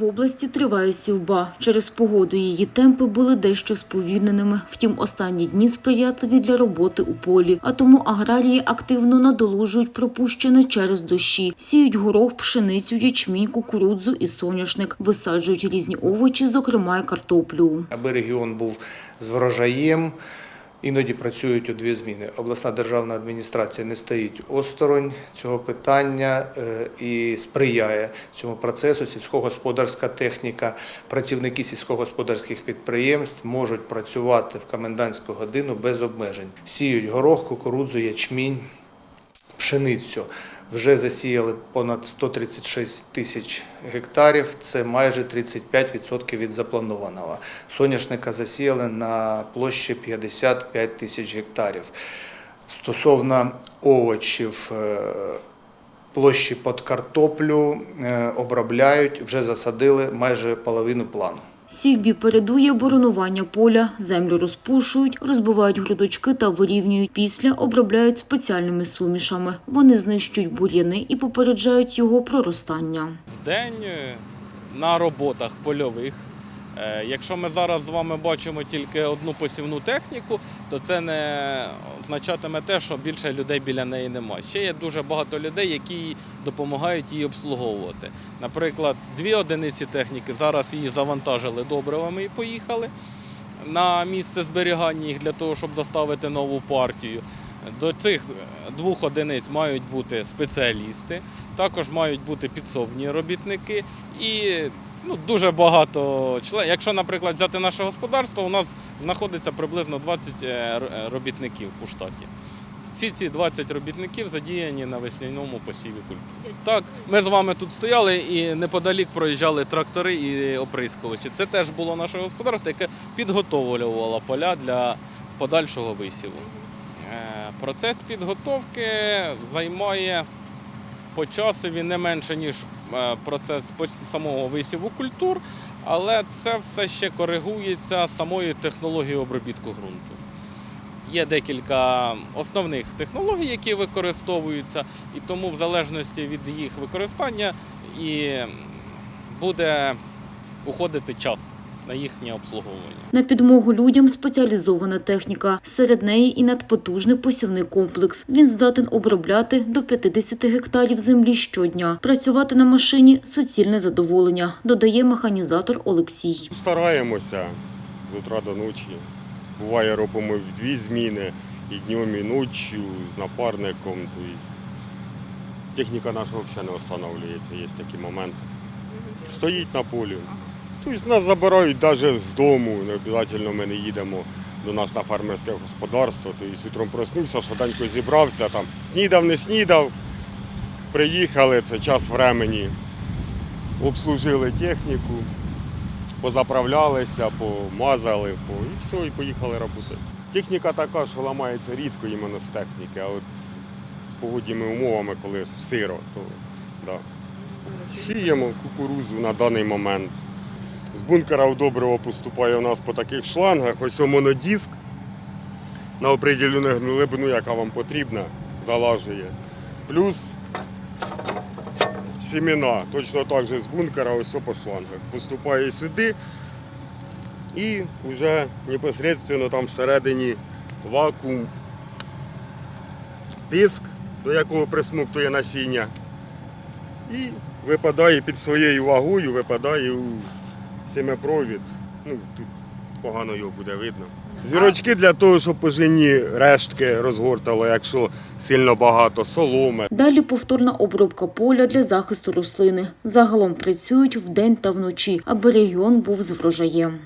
В області триває сівба. Через погоду її темпи були дещо сповільненими. Втім, останні дні сприятливі для роботи у полі. А тому аграрії активно надолужують пропущене через дощі. Сіють горох, пшеницю, ячмінь, кукурудзу і соняшник. Висаджують різні овочі, зокрема й картоплю. аби регіон був з врожаєм. Іноді працюють у дві зміни. Обласна державна адміністрація не стоїть осторонь цього питання е, і сприяє цьому процесу. Сільськогосподарська техніка, працівники сільськогосподарських підприємств можуть працювати в комендантську годину без обмежень. Сіють горох, кукурудзу, ячмінь, пшеницю. Вже засіяли понад 136 тисяч гектарів, це майже 35% від запланованого. Соняшника засіяли на площі 55 тисяч гектарів. Стосовно овочів, е, площі під картоплю е, обробляють, вже засадили майже половину плану. Сівбі передує боронування поля, землю розпушують, розбивають грудочки та вирівнюють. Після обробляють спеціальними сумішами. Вони знищують бур'яни і попереджають його проростання. в день е, на роботах польових. Е, Якщо ми зараз з вами бачимо тільки одну посівну техніку, то це не означатиме те, що більше людей біля неї немає. Ще є дуже багато людей, які допомагають її обслуговувати. Наприклад, дві одиниці техніки зараз її завантажили добривами і поїхали на місце зберігання їх для того, щоб доставити нову партію. До цих двох одиниць мають бути спеціалісти, також мають бути підсобні робітники і ну, дуже багато членів. Якщо, наприклад, взяти наше господарство, у нас знаходиться приблизно 20 е, робітників у штаті. Всі ці 20 робітників задіяні на весняному посіві культур. Так, ми з вами тут стояли і неподалік проїжджали трактори і оприскувачі. Це теж було наше господарство, яке підготовлювало поля для подальшого висіву. Е, Процес підготовки займає по часові не менше, ніж е, процес пос- самого висіву культур, але це все ще коригується самою технологією обробітку ґрунту. Є декілька основних технологій, які використовуються, і тому в залежності від їх використання і буде уходити час на їхнє обслуговування. На підмогу людям спеціалізована техніка. Серед неї і надпотужний посівний комплекс. Він здатен обробляти до 50 гектарів землі щодня. Працювати на машині суцільне задоволення, додає механізатор Олексій. Стараємося з утра до ночі. Буває, робимо в дві зміни і днем, і ночі з напарником. Тобто техніка наша взагалі не встановлюється, є такі моменти. Стоїть на полі. Тобто нас забирають навіть з дому, не обов'язково ми не їдемо до нас на фермерське господарство. Тобто утром проснувся, швиденько зібрався, там снідав, не снідав. Приїхали, це час времени, обслужили техніку, позаправлялися, помазали, по... і все, і поїхали працювати. Техніка така, що ламається рідко іменно з техніки, а от з погодніми умовами, коли сиро, то да. Сіємо кукурузу на даний момент. З бункера в добриво поступає у нас по таких шлангах. Ось монодиск на определену глибину, яка вам потрібна, залажує. Плюс сімена, точно так же з бункера, ось по шлангах. Поступає сюди і вже непосередньо там всередині вакуум, диск, до якого присмуктує насіння. І випадає під своєю вагою, випадає у сімепровід. Ну, тут погано його буде видно. Зірочки для того, щоб пожинні рештки розгортало, якщо сильно багато соломи. Далі повторна обробка поля для захисту рослини. Загалом працюють вдень та вночі, аби регіон був з врожаєм.